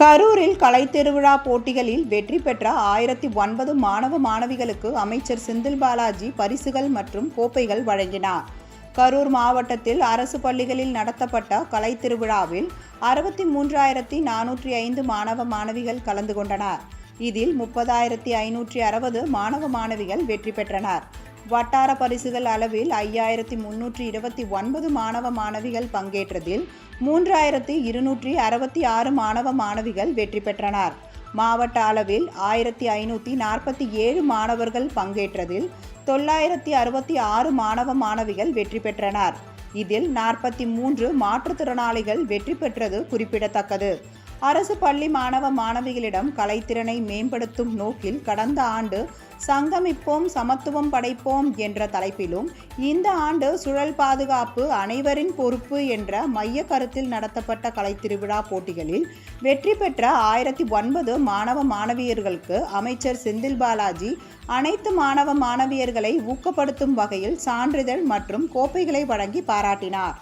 கரூரில் கலைத்திருவிழா போட்டிகளில் வெற்றி பெற்ற ஆயிரத்தி ஒன்பது மாணவ மாணவிகளுக்கு அமைச்சர் செந்தில் பாலாஜி பரிசுகள் மற்றும் கோப்பைகள் வழங்கினார். கரூர் மாவட்டத்தில் அரசு பள்ளிகளில் நடத்தப்பட்ட கலைத்திருவிழாவில் அறுபத்தி மூன்றாயிரத்தி நானூற்றி ஐந்து மாணவ மாணவிகள் கலந்து கொண்டனர். இதில் முப்பதாயிரத்தி ஐநூற்றி அறுபது மாணவ மாணவிகள் வெற்றி பெற்றனர். வட்டார பரிசுகள் அளவில் ஐயாயிரத்தி முன்னூற்றி இருபத்தி ஒன்பது மாணவ மாணவிகள் பங்கேற்றதில் மூன்றாயிரத்தி இருநூற்றி அறுபத்தி ஆறு மாணவ மாணவிகள் வெற்றி பெற்றனர். மாவட்ட அளவில் ஆயிரத்தி ஐநூற்றி நாற்பத்தி ஏழு மாணவர்கள் பங்கேற்றதில் தொள்ளாயிரத்தி அறுபத்தி ஆறு மாணவ மாணவிகள் வெற்றி பெற்றனர். இதில் நாற்பத்தி மூன்று மாற்றுத்திறனாளிகள் வெற்றி பெற்றது குறிப்பிடத்தக்கது. அரசு பள்ளி மாணவ மாணவிகளிடம் கலைத்திறனை மேம்படுத்தும் நோக்கில் கடந்த ஆண்டு சங்கமிப்போம் சமத்துவம் படைப்போம் என்ற தலைப்பிலும் இந்த ஆண்டு சுழல் பாதுகாப்பு அனைவரின் பொறுப்பு என்ற மைய கருத்தில் நடத்தப்பட்ட கலைத்திருவிழா போட்டிகளில் வெற்றி பெற்ற ஆயிரத்தி ஒன்பது மாணவ மாணவியர்களுக்கு அமைச்சர் செந்தில் பாலாஜி அனைத்து மாணவ மாணவியர்களை ஊக்கப்படுத்தும் வகையில் சான்றிதழ் மற்றும் கோப்பைகளை வழங்கி பாராட்டினார்.